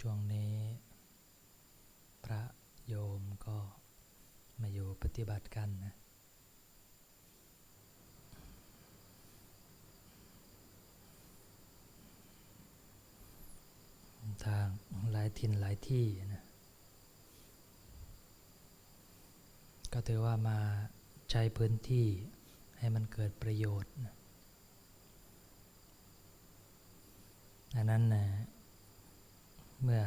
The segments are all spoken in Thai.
ช่วงนี้ พระโยมก็มาอยู่ปฏิบัติกันนะ ทางหลายถิ่นหลายที่นะ ก็ถือว่ามาใช้พื้นที่ให้มันเกิดประโยชน์นะดังนั้นนะ เมื่อ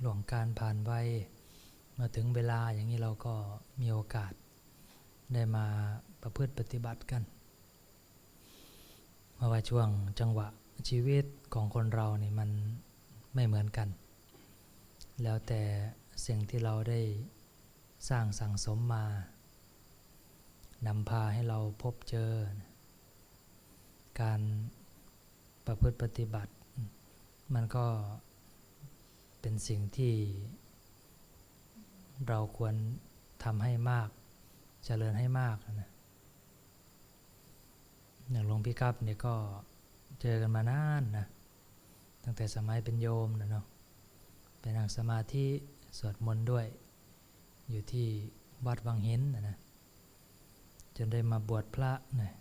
หลวงการผ่านไปมาถึงเวลาอย่างนี้เราก็มีโอกาสได้มาประพฤติปฏิบัติกันเพราะว่าช่วงจังหวะชีวิตของคนเรานี่มันไม่เหมือนกัน แล้วแต่สิ่งที่เราได้สร้างสั่งสมมานำพาให้เราพบเจอ การประพฤติปฏิบัติ มันก็ เป็นสิ่งที่เราควรทำให้มากเจริญให้มากนะอย่างหลวงพี่ครับเนี่ยก็เจอกันมานานนะตั้งแต่สมัยเป็นโยมนะเนาะไปนั่งสมาธิสวดมนต์ด้วย อยู่ที่วัดวังหินนะนะจนได้มาบวชพระนะ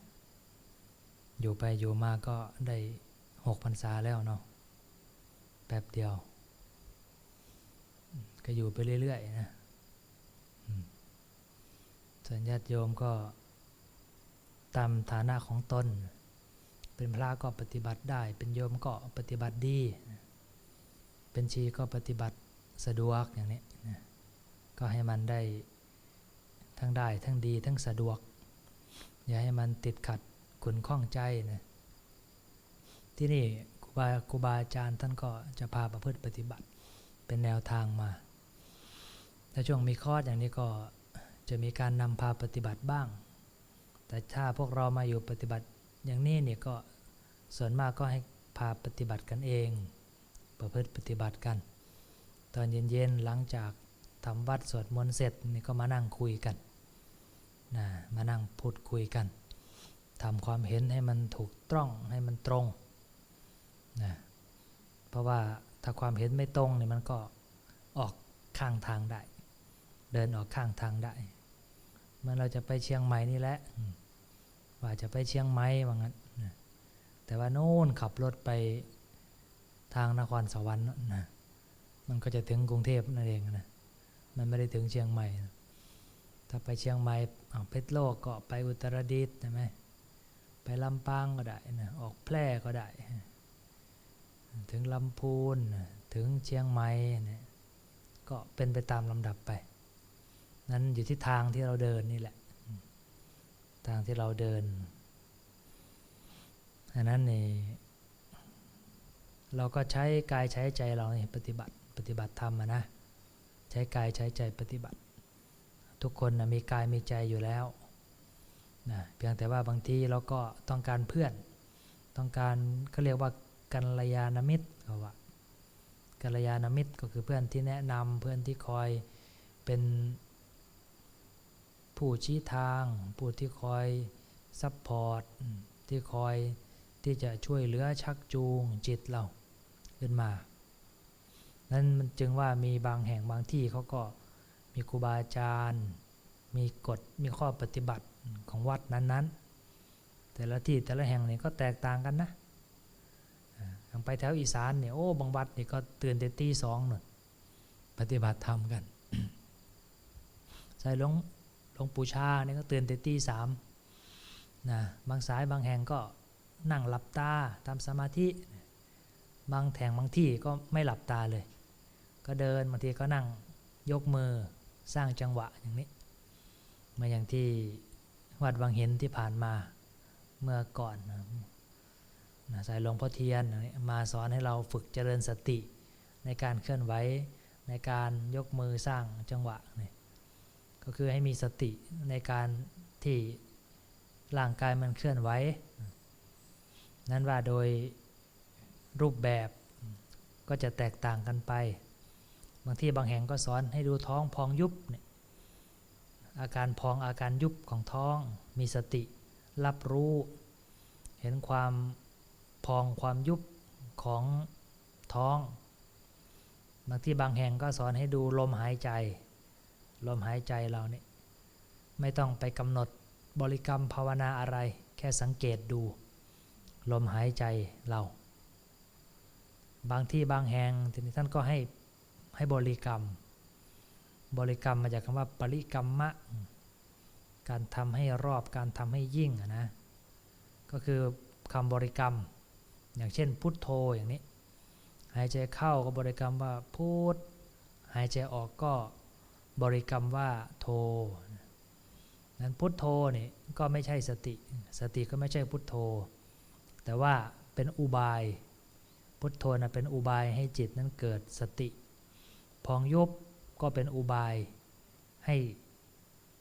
อยู่ไปอยู่มาก็ได้หกพรรษาแล้วเนาะแป๊บเดียว ก็อยู่ไปเรื่อยๆนะส่วนญาติโยมก็ตามฐานะของตน เป็นพระก็ปฏิบัติได้ เป็นโยมก็ปฏิบัติดี เป็นชีก็ปฏิบัติสะดวกอย่างนี้นะก็ให้มันได้ทั้งได้ทั้งดีทั้งสะดวก อย่าให้มันติดขัดขุนข้องใจนะที่นี่ครูบาครูบาอาจารย์ท่านก็จะพาประพฤติปฏิบัติเป็นแนวทางมา ถ้าช่วงมีคอร์สอย่างนี้ก็จะมีการนำพาปฏิบัติบ้าง แต่ถ้าพวกเรามาอยู่ปฏิบัติอย่างนี้เนี่ยก็ส่วนมากก็ให้พาปฏิบัติกันเอง ประพฤติปฏิบัติกัน ตอนเย็นๆหลังจากทำวัดสวดมนต์เสร็จนี่ก็มานั่งคุยกันนะมานั่งพูดคุยกันทำความเห็นให้มันถูกต้องให้มันตรงนะเพราะว่าถ้าความเห็นไม่ตรงเนี่ยมันก็ออกข้างทางได้ เดินออกข้างทางได้เมื่อเราจะไปเชียงใหม่นี่แหละ ว่าจะไปเชียงใหม่ว่างั้นแต่ว่าโน่นขับรถไปทางนครสวรรค์นะมันก็จะถึงกรุงเทพนั่นเองนะมันไม่ได้ถึงเชียงใหม่ ถ้าไปเชียงใหม่เพชรโลกก็ไปอุตรดิตถ์ใช่ไหมไปลำปางก็ได้นะออกแพร่ก็ได้ ถึงลำพูนถึงเชียงใหม่เนี่ยก็เป็นไปตามลำดับไป นั้นอยู่ที่ทางที่เราเดินนี่แหละ ทางที่เราเดินอันนั้นนี่เราก็ใช้กายใช้ใจเราปฏิบัติปฏิบัติธรรมนะใช้กายใช้ใจปฏิบัติ ทุกคนนะมีกายมีใจอยู่แล้วนะเพียงแต่ว่าบางทีเราก็ต้องการเพื่อน ต้องการเขาเรียกว่ากัลยาณมิตรเขาว่ากัลยาณมิตรก็คือเพื่อนที่แนะนำเพื่อนที่คอยเป็น ผู้ชี้ทาง ผู้ที่คอยซัพพอร์ตที่คอยที่จะช่วยเหลือชักจูงจิตเราขึ้นมา นั้นมันจึงว่ามีบางแห่งบางที่เขาก็มีครูบาอาจารย์ มีกฎมีข้อปฏิบัติของวัดนั้นๆ แต่ละที่แต่ละแห่งเนี่ยก็แตกต่างกันนะทางไปแถวอีสานเนี่ยโอ้บางวัดเนี่ยก็ตื่นแต่ตีสองหนึ่งปฏิบัติธรรมกันใส่หลวง หลวงปู่ชาเนี่ยก็ตื่นแต่ตีสามนะบางสายบางแห่งก็นั่งหลับตาทำสมาธิ บางแห่งบางที่ก็ไม่หลับตาเลย ก็เดินบางทีก็นั่งยกมือสร้างจังหวะอย่างนี้มาอย่างที่วัดวังเห็นที่ผ่านมาเมื่อก่อนนะนะสายหลวงพ่อเทียนมาสอนให้เราฝึกเจริญสติในการเคลื่อนไหวในการยกมือสร้างจังหวะนี่ ก็คือให้มีสติในการที่ร่างกายมันเคลื่อนไหวนั้นว่าโดยรูปแบบก็จะแตกต่างกันไป บางที่บางแห่งก็สอนให้ดูท้องพองยุบเนี่ยอาการพองอาการยุบของท้อง มีสติรับรู้ เห็นความพองความยุบของท้อง บางที่บางแห่งก็สอนให้ดูลมหายใจ ลมหายใจเราเนี่ยไม่ต้องไปกำหนดบริกรรมภาวนาอะไร แค่สังเกตดู ลมหายใจเรา บางที่บางแห่งทีนี้ท่านก็ให้ให้บริกรรม บริกรรมมาจากคำว่าปริกรรมะ การทำให้รอบการทำให้ยิ่งนะก็คือคำบริกรรม อย่างเช่นพุทโธอย่างนี้ หายใจเข้าก็บริกรรมว่าพุทหายใจออกก็ บริกรรมว่าโทนั้นพุทโธนี่ก็ไม่ใช่สติ สติก็ไม่ใช่พุทโธ แต่ว่าเป็นอุบาย พุทโธนะเป็นอุบายให้จิตนั้นเกิดสติ พองยุบก็เป็นอุบายให้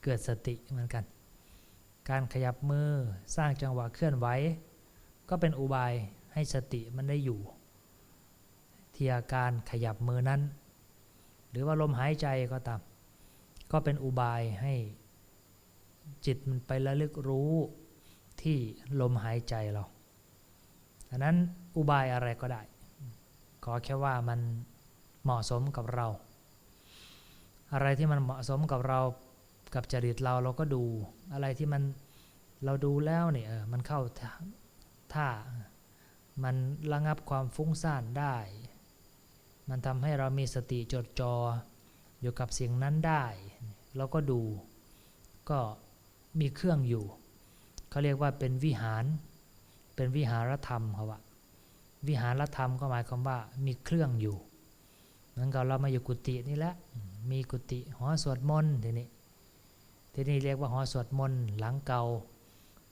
เกิดสติเหมือนกัน การขยับมือสร้างจังหวะเคลื่อนไหวก็เป็นอุบายให้สติมันได้อยู่ ที่อาการขยับมือนั้น หรือว่าลมหายใจก็ตาม ก็เป็นอุบายให้จิตมันไประลึกรู้ที่ลมหายใจเราดังนั้นอุบายอะไรก็ได้ ขอแค่ว่ามันเหมาะสมกับเรา อะไรที่มันเหมาะสมกับเรากับจริตเราเราก็ดู อะไรที่มันเราดูแล้วเนี่ยเออมันเข้าท่า มันระงับความฟุ้งซ่านได้ มันทำให้เรามีสติจดจออ อยู่กับสิ่งนั้นได้ เราก็ดูก็มีเครื่องอยู่ เขาเรียกว่าเป็นวิหาร เป็นวิหารธรรมเขาว่าวิหารธรรมก็หมายความว่ามีเครื่องอยู่เหมือนกับเรามาอยู่กุฏินี่แหละ มีกุฏิหอสวดมนต์ทีนี้ที่นี่เรียกว่าหอสวดมนต์หลังเก่า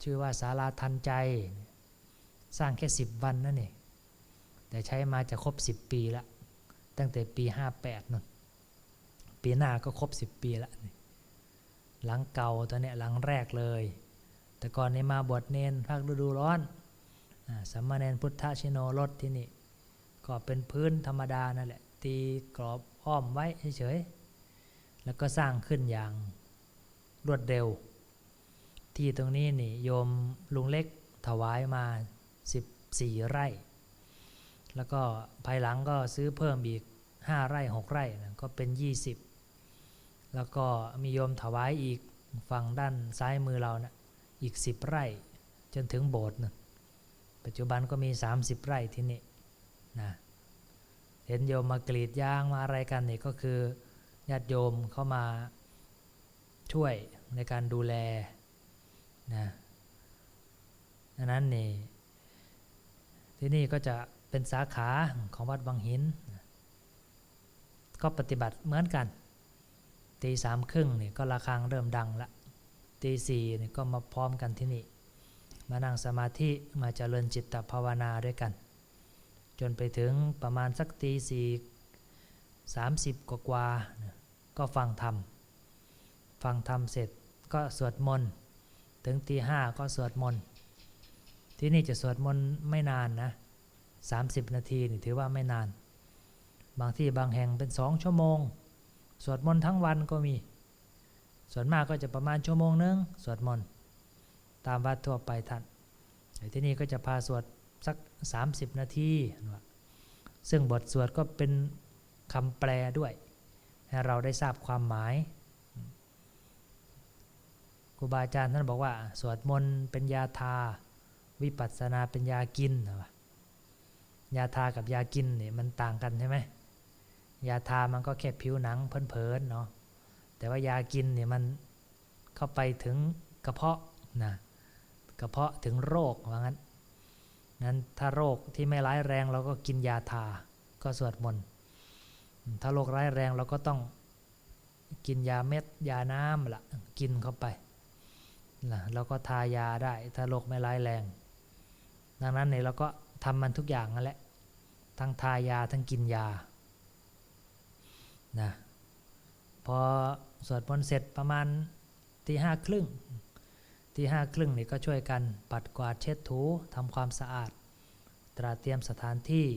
ชื่อว่าศาลาทันใจ สร้างแค่สิบวันนั่นเองแต่ใช้มาจะครบสิบปีละตั้งแต่ปีห้าแปดนั่น ปีหน้าก็ครบสิบปีละหลังเก่าตอนเนี้ยหลังแรกเลย แต่ก่อนนี้มาบวชเนนภาคฤดูร้อนสัมมาเนนพุทธชิโนรถที่นี่ ก็เป็นพื้นธรรมดานั่นแหละ ตีกรอบอ้อมไว้เฉยๆแล้วก็สร้างขึ้นอย่างรวดเร็ว ที่ตรงนี้นี่โยมลุงเล็กถวายมา 14 ไร่ แล้วก็ภายหลังก็ซื้อเพิ่มอีก 5 ไร่ 6 ไร่นะก็เป็น 20 แล้วก็มีโยมถวายอีกฝั่งด้านซ้ายมือเรานะอีก10ไร่ จนถึงโบสถ์นะปัจจุบันก็มี 30 ไร่ที่นี่นะเห็นโยมมากรีดยางมาอะไรกันนี่ก็คือญาติโยมเข้ามาช่วยในการดูแลนะดังนั้นนี่ที่นี่ก็จะเป็นสาขาของวัดบางหิน ก็ปฏิบัติเหมือนกัน ตีสามครึ่งนี่ก็ระฆังเริ่มดังละตีสี่นี่ก็มาพร้อมกันที่นี่ มานั่งสมาธิมาเจริญจิตภาวนาด้วยกัน จนไปถึงประมาณสักตีสี่สามสิบกว่าก็ฟังธรรม ฟังธรรมเสร็จก็สวดมนต์ ถึงตีห้าก็สวดมนต์ ที่นี่จะสวดมนต์ไม่นานนะ30 นาทีนี่ถือว่าไม่นาน บางที่บางแห่งเป็นสองชั่วโมง สวดมนต์ทั้งวันก็มี ส่วนมากก็จะประมาณชั่วโมงนึงสวดมนต์ตามวัดทั่วไปท่านที่นี่ก็จะพาสวดสัก 30 นาทีซึ่งบทสวดก็เป็นคำแปลด้วย ให้เราได้ทราบความหมายครูบาอาจารย์ท่านบอกว่า สวดมนต์เป็นยาทา วิปัสสนาเป็นยากิน ยาทากับยากินนี่มันต่างกันใช่ไหม ยาทามันก็แค่ผิวหนังเพลินๆเนาะแต่ว่ายากินเนี่ยมันเข้าไปถึงกระเพาะนะกระเพาะถึงโรคว่างั้นนั้นถ้าโรคที่ไม่ร้ายแรงเราก็กินยาทาก็สวดมนต์ถ้าโรคร้ายแรงเราก็ต้องกินยาเม็ดยาน้ำละกินเข้าไปนะเราก็ทายาได้ถ้าโรคไม่ร้ายแรง ดังนั้นเนี่ยเราก็ทำมันทุกอย่างนั่นแหละทั้งทายาทั้งกินยา นะพอสวดมนต์เสร็จประมาณตีห้าครึ่งตีห้าครึ่งนี่ก็ช่วยกันปัดกวาดเช็ดถูทำความสะอาด ตราเตรียมสถานที่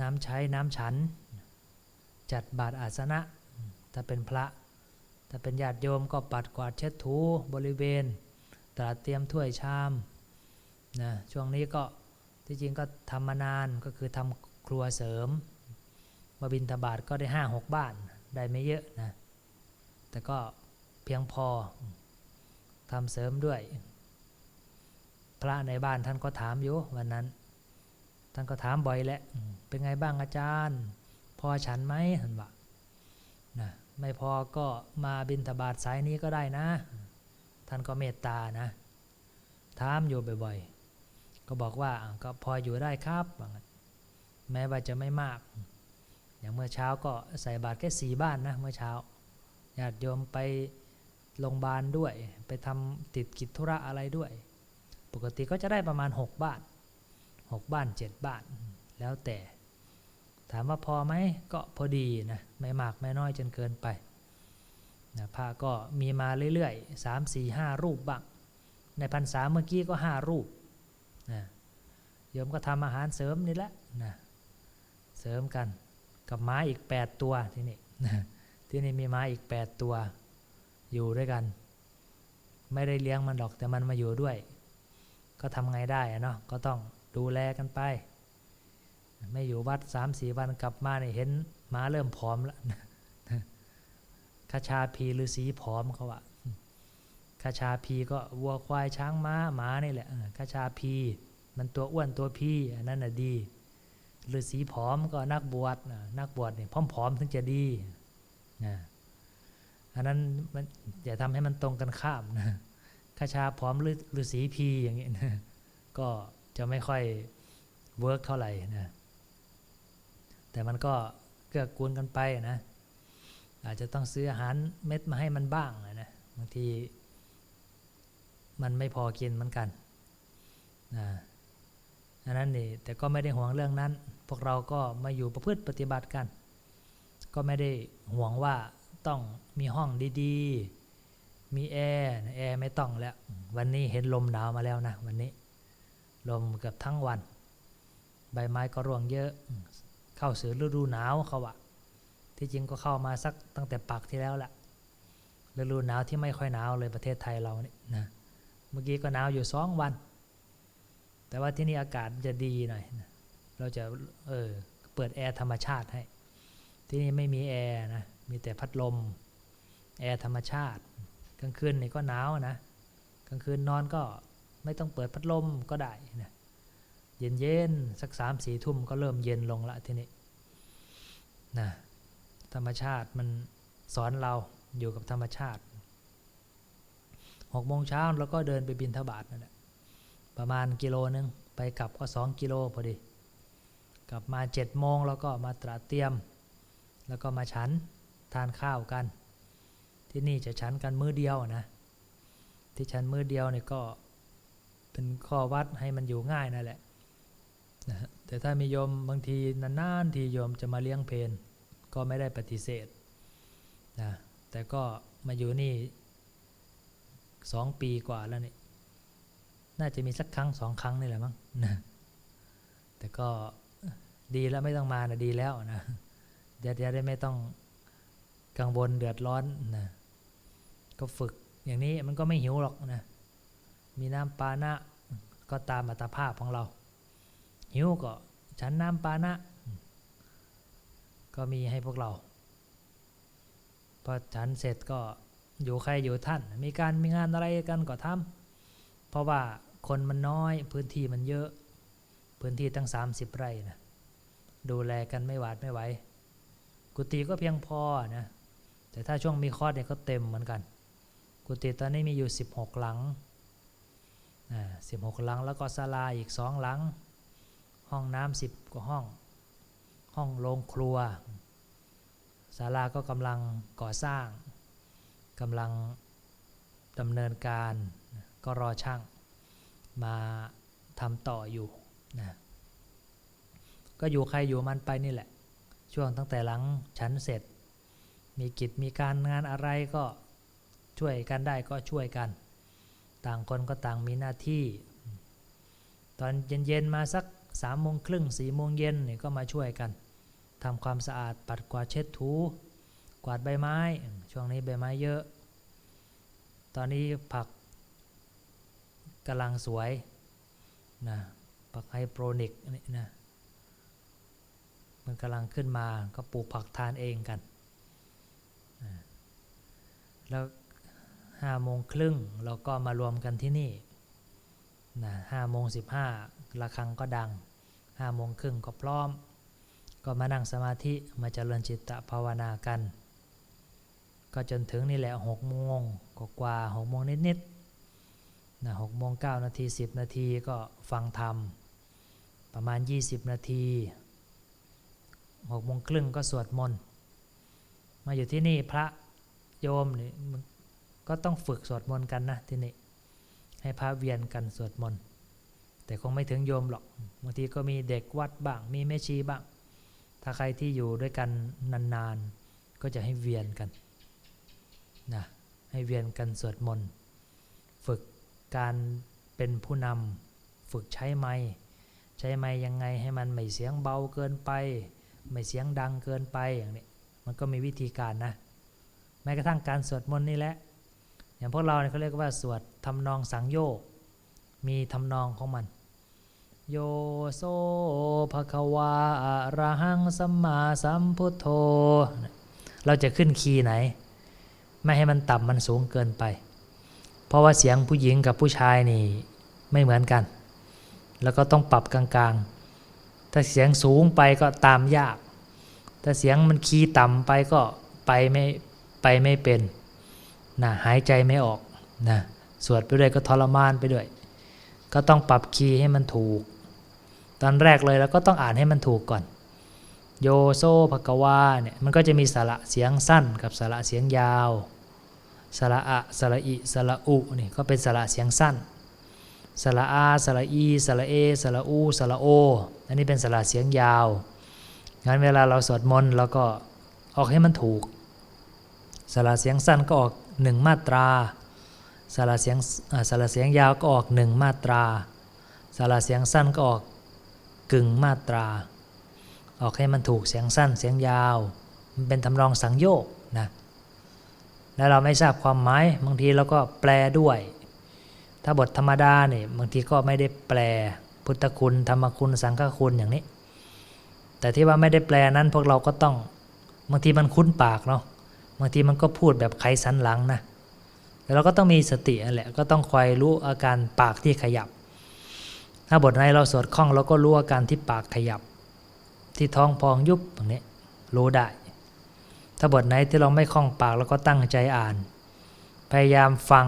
น้ำใช้น้ำฉัน จัดบาตรอาสนะ ถ้าเป็นพระ ถ้าเป็นญาติโยมก็ปัดกวาดเช็ดถูบริเวณ ตราเตรียมถ้วยชามนะช่วงนี้ก็ที่จริงก็ทำมานานก็คือทำครัวเสริม มาบินทบาทก็ได้ห้าหกบ้านได้ไม่เยอะนะ แต่ก็เพียงพอทำเสริมด้วย พระในบ้านท่านก็ถามอยู่วันนั้น ท่านก็ถามบ่อยแหละ เป็นไงบ้างอาจารย์ พอฉันไหมท่านว่านะไม่พอก็มาบินทบาทสายนี้ก็ได้นะ ท่านก็เมตตานะ ถามอยู่บ่อยๆ ก็บอกว่าก็พออยู่ได้ครับ แม้ว่าจะไม่มาก อย่างเมื่อเช้าก็ใส่บาตรแค่สี่บ้านนะเมื่อเช้าญาติโยมไปโรงพยาบาลด้วย ไปทำติดกิจธุระอะไรด้วย ปกติก็จะได้ประมาณ 6 บ้าน 6 บ้าน 7 บ้าน แล้วแต่ ถามว่าพอไหมก็พอดีนะไม่มากไม่น้อยจนเกินไปนะพระก็มีมาเรื่อยๆ 3 4 5 รูปบ้าง ในพรรษาเมื่อกี้ก็ 5 รูปนะโยมก็ทำอาหารเสริมนี่แหละนะเสริมกัน กับม้าอีก 8 ตัวที่นี่ที่นี่มีม้าอีก 8 ตัว อยู่ด้วยกัน ไม่ได้เลี้ยงมันหรอกแต่มันมาอยู่ด้วย ก็ทำไงได้เนาะก็ต้องดูแลกันไป ไม่อยู่วัด3ามสี่วันกลับมาเนี่ยเห็นม้าเริ่มผอมแล้วคาชาพีฤาษีผอมเขาอะคาชาพีก็วัวควายช้างม้าหมานี่แหละคาชาพี มันตัวอ้วนตัวพี่อันนั้นน่ะดี ฤาษีผอมก็นักบวชนักบวชเนี่ยผอมๆถึงจะดีนะอันนั้นมันอย่าทำให้มันตรงกันข้ามนะคาชาผอมฤาษีพีอย่างนี้นะก็จะไม่ค่อยเวิร์กเท่าไหร่นะแต่มันก็เกื้อกูลกันไปนะอาจจะต้องซื้ออาหารเม็ดมาให้มันบ้างนะบางทีมันไม่พอกินเหมือนกันนะ อันนั้นนี่แต่ก็ไม่ได้ห่วงเรื่องนั้น พวกเราก็มาอยู่ประพฤติปฏิบัติกัน ก็ไม่ได้ห่วงว่าต้องมีห้องดีๆ มีแอร์แอร์ไม่ต้องแล้ว วันนี้เห็นลมหนาวมาแล้วนะวันนี้ ลมเกือบทั้งวัน ใบไม้ก็ร่วงเยอะ เข้าสู่ฤดูหนาวเขาอะที่จริงก็เข้ามาสักตั้งแต่ปักที่แล้วแหละฤดูหนาวที่ไม่ค่อยหนาวเลยประเทศไทยเราเนี่ยนะ เมื่อกี้ก็หนาวอยู่สองวัน แต่ว่าที่นี่อากาศจะดีหน่อย เราจะเออเปิดแอร์ธรรมชาติให้ ที่นี่ไม่มีแอร์นะ มีแต่พัดลม แอร์ธรรมชาติ กลางคืนนี่ก็หนาวนะ กลางคืนนอนก็ไม่ต้องเปิดพัดลมก็ได้นะเย็นเย็นๆสักสามสี่ทุ่มก็เริ่มเย็นลงละที่นี่นะธรรมชาติมันสอนเราอยู่กับธรรมชาติหกโมงเช้าแล้วก็เดินไปบินทบาทนั่นแหละ ประมาณกิโลนึงไปกลับก็สองกิโลพอดี กลับมาเจ็ดโมงแล้วก็มาตระเตรียม แล้วก็มาฉันทานข้าวกัน ที่นี่จะฉันกันมื้อเดียวนะ ที่ฉันมื้อเดียวเนี่ยก็เป็นข้อวัดให้มันอยู่ง่ายนั่นแหละนะแต่ถ้ามีโยมบางทีนานๆทีโยมจะมาเลี้ยงเพนก็ไม่ได้ปฏิเสธนะแต่ก็มาอยู่นี่สองปีกว่าแล้วนี่ น่าจะมีสักครั้งสองครั้งนี่แหละมั้งนะแต่ก็ดีแล้วไม่ต้องมานะดีแล้วนะจะจะได้ไม่ต้องกังวลเดือดร้อนนะก็ฝึกอย่างนี้มันก็ไม่หิวหรอกนะมีน้ำปานะก็ตามอัตภาพของเรา หิวก็ฉันน้ำปานะ ก็มีให้พวกเราพอฉันเสร็จก็อยู่ใครอยู่ท่าน มีการมีงานอะไรกันก็ทำเพราะว่า คนมันน้อยพื้นที่มันเยอะ พื้นที่ตั้ง 30 ไร่นะดูแลกันไม่หวาดไม่ไหวกุฏิก็เพียงพอนะแต่ถ้าช่วงมีคอร์สเนี่ยก็เต็มเหมือนกัน กุฏิตอนนี้มีอยู่ 16 หลังอ่า16 หลังแล้วก็ศาลาอีกสองหลัง ห้องน้ำสิบกว่าห้อง ห้องโรงครัวศาลาก็กำลังก่อสร้างกำลังดำเนินการก็รอช่าง มาทำต่ออยู่นะก็อยู่ใครอยู่มันไปนี่แหละ ช่วงตั้งแต่หลังฉันเสร็จ มีกิจมีการงานอะไรก็ช่วยกันได้ก็ช่วยกัน ต่างคนก็ต่างมีหน้าที่ ตอนเย็นๆมาสักสามโมงครึ่งสี่โมงเย็นนี่ก็มาช่วยกันทำความสะอาดปัดกวาดเช็ดถู กวาดใบไม้ ช่วงนี้ใบไม้เยอะ ตอนนี้ผัก กำลังสวยนะผักไฮโปรนิกนี่นะมันกำลังขึ้นมาก็ปลูกผักทานเองกันอ่าแล้วห้าโมงครึ่งเราก็มารวมกันที่นี่นะห้าโมงสิบห้าระฆังก็ดังห้าโมงครึ่งก็พร้อม ก็มานั่งสมาธิมาเจริญจิตตภาวนากัน ก็จนถึงนี่แหละหกโมงกว่าหกโมงนิดๆ นะหกโมงเก้านาทีสิบนาทีก็ฟังธรรม ประมาณ 20 นาทีหกโมงครึ่งก็สวดมนต์มาอยู่ที่นี่พระโยมนี่ก็ต้องฝึกสวดมนต์กันนะที่นี่ให้พระเวียนกันสวดมนต์แต่คงไม่ถึงโยมหรอกบางทีก็มีเด็กวัดบ้างมีแม่ชีบ้าง ถ้าใครที่อยู่ด้วยกันนานๆ ก็จะให้เวียนกันนะให้เวียนกันสวดมนต์ฝึก การเป็นผู้นำฝึกใช้ไม้ใช้ไม้ยังไงให้มันไม่เสียงเบาเกินไป ไม่เสียงดังเกินไปอย่างนี้มันก็มีวิธีการนะแม้กระทั่งการสวดมนต์นี่แหละ อย่างพวกเราเนี่ยเขาเรียกว่าสวดทำนองสังโยกมีทำนองของมัน โยโซภะคะวาอะระหังสัมมาสัมพุทโธ เราจะขึ้นคีย์ไหน ไม่ให้มันต่ำมันสูงเกินไป เพราะว่าเสียงผู้หญิงกับผู้ชายนี่ไม่เหมือนกัน แล้วก็ต้องปรับกลางๆ ถ้าเสียงสูงไปก็ตามยาก ถ้าเสียงมันคีย์ต่ำไปก็ไปไม่ไปไม่เป็นนะหายใจไม่ออกนะสวดไปด้วยก็ทรมานไปด้วย ก็ต้องปรับคีย์ให้มันถูก ตอนแรกเลยเราก็ต้องอ่านให้มันถูกก่อน โยโซภกวาเนี่ยมันก็จะมีสระเสียงสั้นกับสระเสียงยาว สระอะสระอิสระอุนี่ก็เป็นสระเสียงสั้นสระอาสระอีสระเอสระอูสระโอ อันนี้เป็นสระเสียงยาว งั้นเวลาเราสวดมนต์เราก็ออกให้มันถูก สระเสียงสั้นก็ออกหนึ่งมาตรา สระเสียงอ่าสระเสียงยาวก็ออกหนึ่งมาตรา สระเสียงสั้นก็ออกกึ่งมาตรา ออกให้มันถูกเสียงสั้นเสียงยาว มันเป็นทำนองสังโยกนะ แล้วเราไม่ทราบความหมายบางทีเราก็แปลด้วย ถ้าบทธรรมดาเนี่ยบางทีก็ไม่ได้แปลพุทธคุณธรรมคุณสังฆคุณอย่างนี้ แต่ที่ว่าไม่ได้แปลนั้นพวกเราก็ต้องบางทีมันคุ้นปากเนาะบางทีมันก็พูดแบบไขสันหลังนะแต่เราก็ต้องมีสติแหละก็ต้องคอยรู้อาการปากที่ขยับ ถ้าบทไหนเราสวดคล่องเราก็รู้อาการที่ปากขยับ ที่ท้องพองยุบอย่างนี้รู้ได้ ถ้าบทไหนที่เราไม่คล่องปากเราก็ตั้งใจอ่าน พยายามฟัง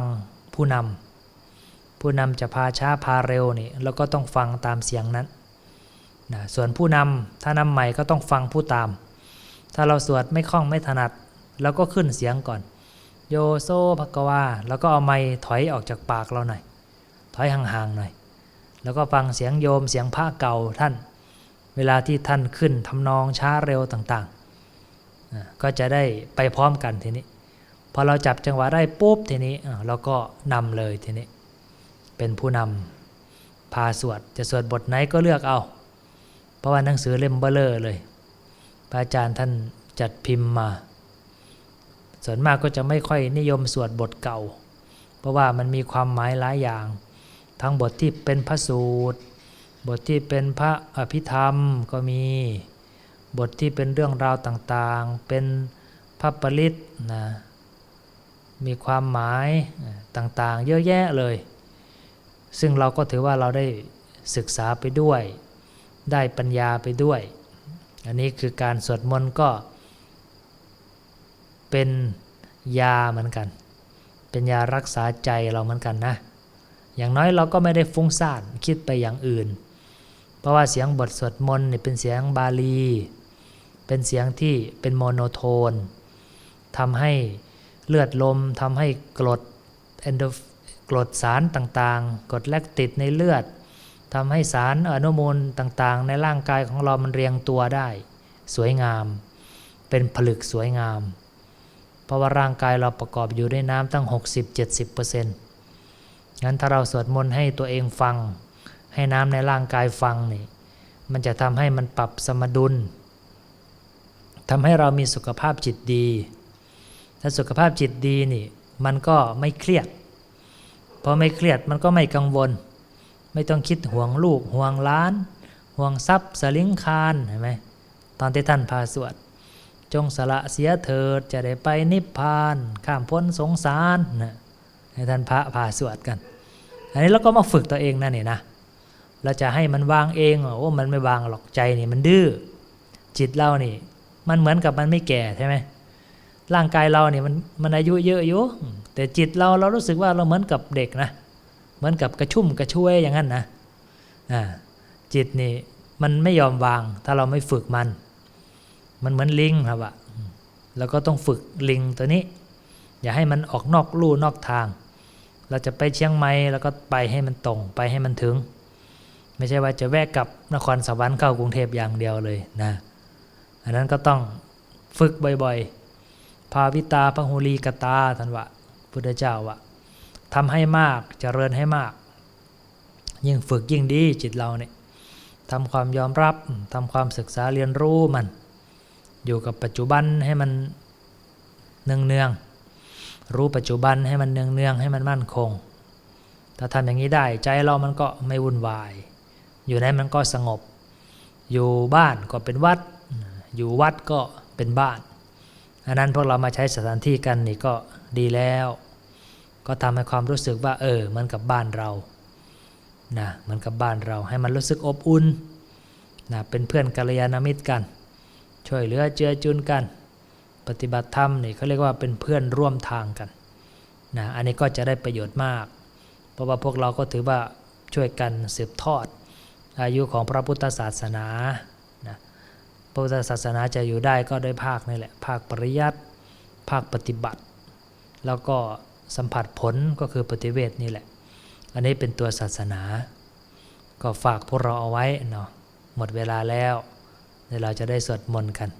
ผู้นำผู้นำจะพาช้าพาเร็วนี่เราก็ต้องฟังตามเสียงนั้นนะส่วนผู้นำถ้านำใหม่ก็ต้องฟังผู้ตาม ถ้าเราสวดไม่คล่องไม่ถนัดเราก็ขึ้นเสียงก่อน โยโซภกวาแล้วก็เอาไม้ถอยออกจากปากเราหน่อย ถอยห่างๆหน่อย แล้วก็ฟังเสียงโยมเสียงพระเก่าท่าน เวลาที่ท่านขึ้นทำนองช้าเร็วต่างๆ ก็จะได้ไปพร้อมกันทีนี้ พอเราจับจังหวะได้ปุ๊บทีนี้เราก็นำเลยทีนี้ เป็นผู้นำพาสวดจะสวดบทไหนก็เลือกเอา เพราะว่าหนังสือเล่มเบลเลอร์เลย พระอาจารย์ท่านจัดพิมพ์มา ส่วนมากก็จะไม่ค่อยนิยมสวดบทเก่า เพราะว่ามันมีความหมายหลายอย่าง ทั้งบทที่เป็นพระสูตร บทที่เป็นพระอภิธรรมก็มี บทที่เป็นเรื่องราวต่างๆ เป็นพระปริตนะมีความหมายต่างๆ เยอะแยะเลย ซึ่งเราก็ถือว่าเราได้ศึกษาไปด้วย ได้ปัญญาไปด้วย อันนี้คือการสวดมนต์ก็ เป็นยาเหมือนกัน เป็นยารักษาใจเราเหมือนกันนะ อย่างน้อยเราก็ไม่ได้ฟุ้งซ่านคิดไปอย่างอื่น เพราะว่าเสียงบทสวดมนต์เนี่ยเป็นเสียงบาลี เป็นเสียงที่เป็นโมโนโทนทำให้เลือดลมทำให้กรดเอนโดกรดสารต่างๆ กรดแลคติดในเลือดทำให้สารอนุมูลต่างๆ ในร่างกายของเรามันเรียงตัวได้ สวยงาม เป็นผลึกสวยงาม เพราะว่าร่างกายเราประกอบอยู่ด้วยน้ำตั้ง 60-70%งั้นถ้าเราสวดมนต์ให้ตัวเองฟัง ให้น้ำในร่างกายฟังนี่มันจะทำให้มันปรับสมดุล ทำให้เรามีสุขภาพจิตดี ถ้าสุขภาพจิตดีนี่ มันก็ไม่เครียด พอไม่เครียดมันก็ไม่กังวล ไม่ต้องคิดห่วงลูกห่วงล้าน ห่วงทรัพย์สลิงคารเห็นไหมตอนที่ท่านพาสวด จงสละเสียเถิดจะได้ไปนิพพาน ข้ามพ้นสงสารนะให้ท่านพระพาสวดกัน อันนี้เราก็มาฝึกตัวเองนะนี่นะ เราจะให้มันวางเองโอ้มันไม่วางหรอกใจนี่มันดื้อจิตเรานี่ มันเหมือนกับมันไม่แก่ใช่ไหมร่างกายเราเนี่ยมันมันอายุเยอะอยู่แต่จิตเราเรารู้สึกว่าเราเหมือนกับเด็กนะเหมือนกับกระชุ่มกระชวยอย่างนั้นนะอ่าจิตนี่มันไม่ยอมวาง ถ้าเราไม่ฝึกมัน มันเหมือนลิงครับอะเราก็ต้องฝึกลิงตัวนี้ อย่าให้มันออกนอกลู่นอกทาง เราจะไปเชียงใหม่แล้วก็ไปให้มันตรงไปให้มันถึง ไม่ใช่ว่าจะแวะกลับนครสวรรค์เข้ากรุงเทพอย่างเดียวเลยนะ อันนั้นก็ต้องฝึกบ่อยๆ ภาวิตาพหุลีกตาท่านวะพุทธเจ้าวะทำให้มากเจริญให้มาก ยิ่งฝึกยิ่งดีจิตเราเนี่ยทำความยอมรับทำความศึกษาเรียนรู้มัน อยู่กับปัจจุบันให้มันเนืองเนืองรู้ปัจจุบันให้มันเนืองเนืองให้มันมั่นคง ถ้าทำอย่างนี้ได้ใจเรามันก็ไม่วุ่นวาย อยู่ในมันก็สงบ อยู่บ้านก็เป็นวัด อยู่วัดก็เป็นบ้านอันนั้นพวกเรามาใช้สถานที่กันนี่ก็ดีแล้ว ก็ทำให้ความรู้สึกว่า เออมือนกับบ้านเรานะมือนกับบ้านเราให้มันรู้สึกอบอุ่นนะเป็นเพื่อนกัลยาณมิตรกัน ช่วยเหลือเจือจุนกัน ปฏิบัติธรรมนี่เขาเรียกว่าเป็นเพื่อนร่วมทางกันนะอันนี้ก็จะได้ประโยชน์มาก เพราะว่าพวกเราก็ถือว่าช่วยกันสืบทอด อายุของพระพุทธศาสนา พระพุทธศาสนาจะอยู่ได้ก็ด้วยภาคนี่แหละ ภาคปริยัติภาคปฏิบัติ แล้วก็สัมผัสผลก็คือปฏิเวทนี่แหละ อันนี้เป็นตัวศาสนา ก็ฝากพวกเราเอาไว้เนาะหมดเวลาแล้วเดี๋ยวเราจะได้สวดมนต์กัน